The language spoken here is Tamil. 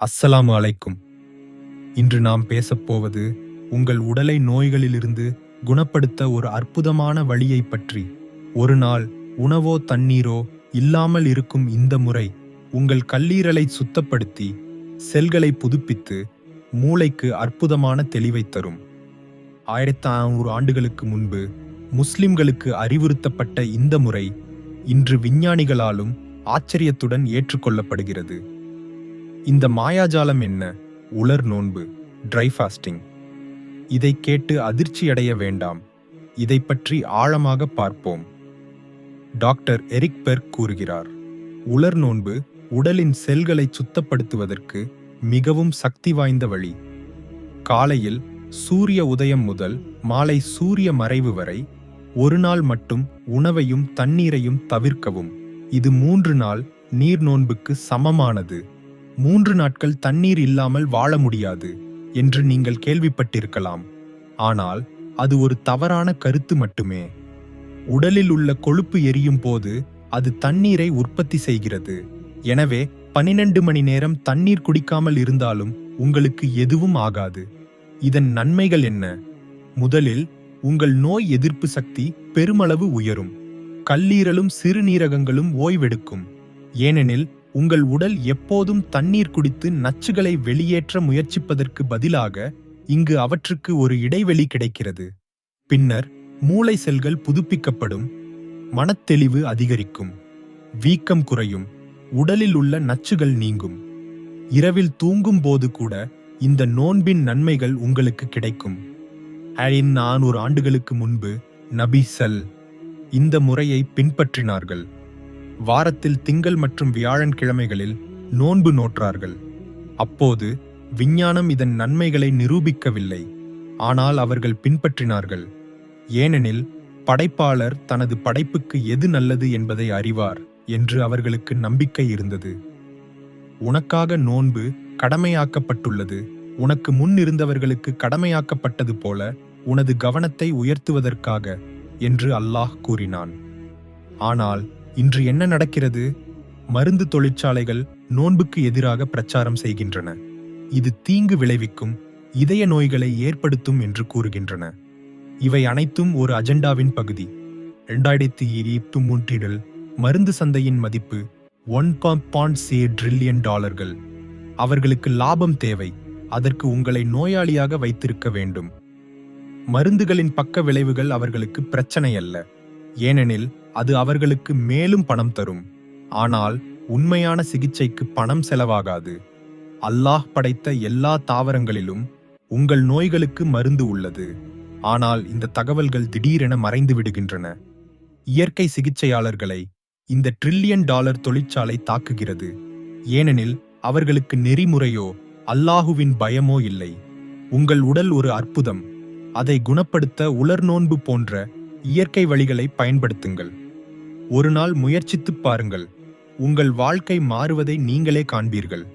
அஸ்ஸலாம் அலைக்கும். இன்று நாம் பேசப்போவது உங்கள் உடலை நோய்களிலிருந்து குணப்படுத்த ஒரு அற்புதமான வழியைப் பற்றி. ஒரு நாள் உணவோ தண்ணீரோ இல்லாமல் இருக்கும் இந்த முறை உங்கள் கல்லீரலை சுத்தப்படுத்தி செல்களை புதுப்பித்து மூளைக்கு அற்புதமான தெளிவை தரும். ஆயிரத்தி ஐநூறு ஆண்டுகளுக்கு முன்பு முஸ்லிம்களுக்கு அறிவுறுத்தப்பட்ட இந்த முறை இன்று விஞ்ஞானிகளாலும் ஆச்சரியத்துடன் ஏற்றுக்கொள்ளப்படுகிறது. இந்த மாயாஜாலம் என்ன? உலர் நோன்பு ட்ரை ஃபாஸ்டிங் இதை கேட்டு அதிர்ச்சியடைய வேண்டாம். இதை பற்றி ஆழமாக பார்ப்போம். டாக்டர் எரிக் பெர்க் கூறுகிறார் உலர் நோன்பு உடலின் செல்களை சுத்தப்படுத்துவதற்கு மிகவும் சக்தி வாய்ந்த வழி. காலையில் சூரிய உதயம் முதல் மாலை சூரிய மறைவு வரை ஒரு நாள் மட்டும் உணவையும் தண்ணீரையும் தவிர்க்கவும். இது மூன்று நாள் நீர் நோன்புக்கு சமமானது. மூன்று நாட்கள் தண்ணீர் இல்லாமல் வாழ முடியாது என்று நீங்கள் கேள்விப்பட்டிருக்கலாம். ஆனால் அது ஒரு தவறான கருத்து மட்டுமே. உடலில் உள்ள கொழுப்பு எரியும் போது அது தண்ணீரை உற்பத்தி செய்கிறது. எனவே பனிரெண்டு மணி நேரம் தண்ணீர் குடிக்காமல் இருந்தாலும் உங்களுக்கு எதுவும் ஆகாது. இதன் நன்மைகள் என்ன? முதலில் உங்கள் நோய் எதிர்ப்பு சக்தி பெருமளவு உயரும். கல்லீரலும் சிறுநீரகங்களும் ஓய்வெடுக்கும். ஏனெனில் உங்கள் உடல் எப்போதும் தண்ணீர் குடித்து நச்சுகளை வெளியேற்ற முயற்சிப்பதற்கு பதிலாக இங்கு அவற்றுக்கு ஒரு இடைவெளி கிடைக்கிறது. பின்னர் மூளை செல்கள் புதுப்பிக்கப்படும் மனத்தெளிவு அதிகரிக்கும் வீக்கம் குறையும் உடலில் உள்ள நச்சுகள் நீங்கும். இரவில் தூங்கும் போது கூட இந்த நோன்பின் நன்மைகள் உங்களுக்கு கிடைக்கும். ஹரின் நானூறு ஆண்டுகளுக்கு முன்பு நபி சல் இந்த முறையை பின்பற்றினார்கள். வாரத்தில் திங்கள் மற்றும் வியாழன் கிழமைகளில் நோன்பு நோற்றார்கள். அப்போது விஞ்ஞானம் இதன் நன்மைகளை நிரூபிக்கவில்லை. ஆனால் அவர்கள் பின்பற்றினார்கள். ஏனெனில் படைப்பாளர் தனது படைப்புக்கு எது நல்லது என்பதை அறிவார் என்று அவர்களுக்கு நம்பிக்கை இருந்தது. உனக்காக நோன்பு கடமையாக்கப்பட்டுள்ளது. உனக்கு முன் இருந்தவர்களுக்கு கடமையாக்கப்பட்டது போல உனது கவனத்தை உயர்த்துவதற்காக என்று அல்லாஹ் கூறினான். ஆனால் இன்று என்ன நடக்கிறது? மருந்து தொழிற்சாலைகள் நோன்புக்கு எதிராக பிரச்சாரம் செய்கின்றன. இது தீங்கு விளைவிக்கும் இதய நோய்களை ஏற்படுத்தும் என்று கூறுகின்றன. இவை அனைத்தும் ஒரு அஜெண்டாவின் பகுதி. இரண்டாயிரத்தி இருபத்தி மூன்றில் மருந்து சந்தையின் மதிப்பு ஒன் பாயிண்ட் சே ட்ரில்லியன் டாலர்கள். அவர்களுக்கு லாபம் தேவை அதற்கு உங்களை நோயாளியாக வைத்திருக்க வேண்டும். மருந்துகளின் பக்க விளைவுகள் அவர்களுக்கு பிரச்சனை அல்ல ஏனெனில் அது அவர்களுக்கு மேலும் பணம் தரும். ஆனால் உண்மையான சிகிச்சைக்கு பணம் செலவாகாது. அல்லாஹ் படைத்த எல்லா தாவரங்களிலும் உங்கள் நோய்களுக்கு மருந்து உள்ளது. ஆனால் இந்த தகவல்கள் திடீரென மறைந்து விடுகின்றன. இயற்கை சிகிச்சையாளர்களை இந்த ட்ரில்லியன் டாலர் தொழிற்சாலை தாக்குகிறது. ஏனெனில் அவர்களுக்கு நெறிமுறையோ அல்லாஹுவின் பயமோ இல்லை. உங்கள் உடல் ஒரு அற்புதம். அதை குணப்படுத்த உலர்நோன்பு போன்ற இயற்கை வழிகளை பயன்படுத்துங்கள். ஒரு நாள் முயற்சித்துப் பாருங்கள். உங்கள் வாழ்க்கை மாறுவதை நீங்களே காண்பீர்கள்.